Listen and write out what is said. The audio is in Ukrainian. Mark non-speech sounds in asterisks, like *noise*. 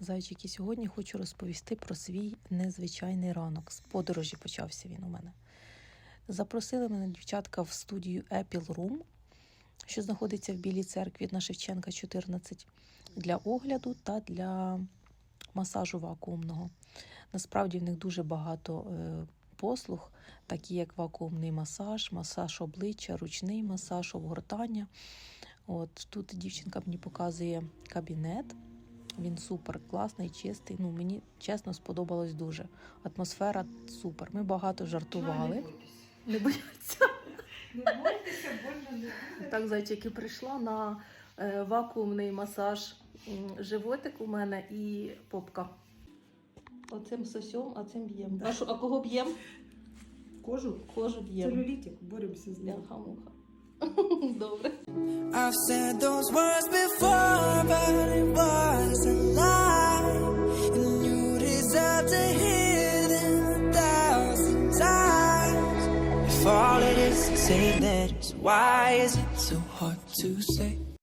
Зайчики, сьогодні хочу розповісти про свій незвичайний ранок. З подорожі почався він у мене. Запросили мене дівчатка в студію Apple Room, що знаходиться в Білій церкві на Шевченка 14, для огляду та для масажу вакуумного. Насправді в них дуже багато е, послуг, такі як вакуумний масаж, масаж обличчя, ручний масаж, обгортання. От тут дівчинка мені показує кабінет. Він супер класний, чистий. Ну мені чесно сподобалось дуже. Атмосфера супер. Ми багато жартували. Не бояться. Не бойтеся, больно не буде. Так, зайчики, прийшла на е, вакуумний масаж животик у мене і попка. Оцим сосьом, а цим б'ємо. А, що- а кого б'ємо? Кожу? Кожу б'ємо. Целюлітик, боремося з ним. *laughs* Добре. I've said those words before, but all it is is eight letters, why is it so hard to say?